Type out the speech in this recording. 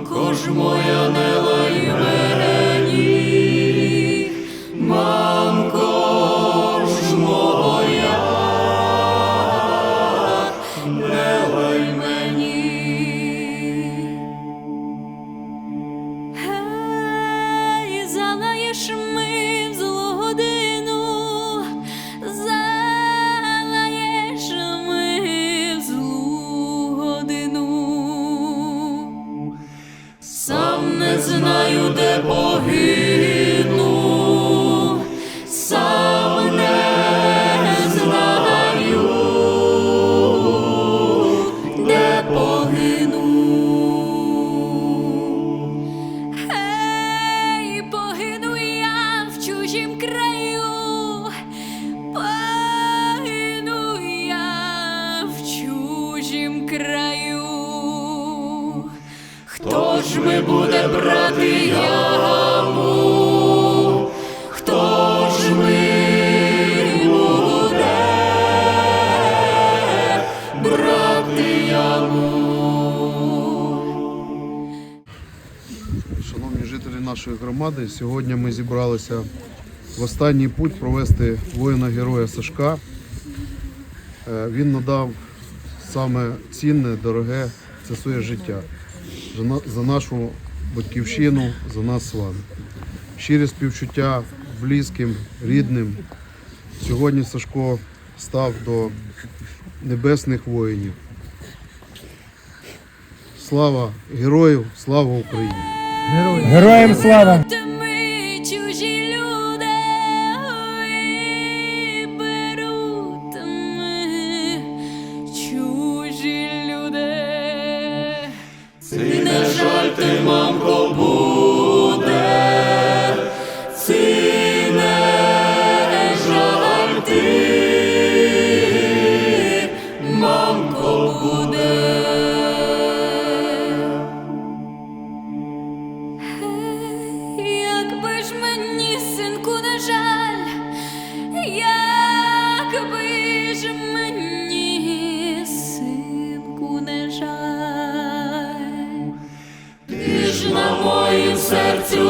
Мамко ж моя не не знаю, де погину, ми буде брати яму? Хто ж ми буде брати яму? Шановні жителі нашої громади, сьогодні ми зібралися в останній путь провести воїна-героя Сашка. Е, Він надав саме цінне, дороге це своє життя за за нашу батьківщину, за нас з вами. Щире співчуття близьким, рідним. Сьогодні Сашко став до небесних воїнів. Слава герою, слава Україні! Героям слава! Жаль ти, мамко, буде, ці не жаль ти, мамко, буде. Якби ж мені, синку, не жаль, якби ж мені, ж на моїм серцю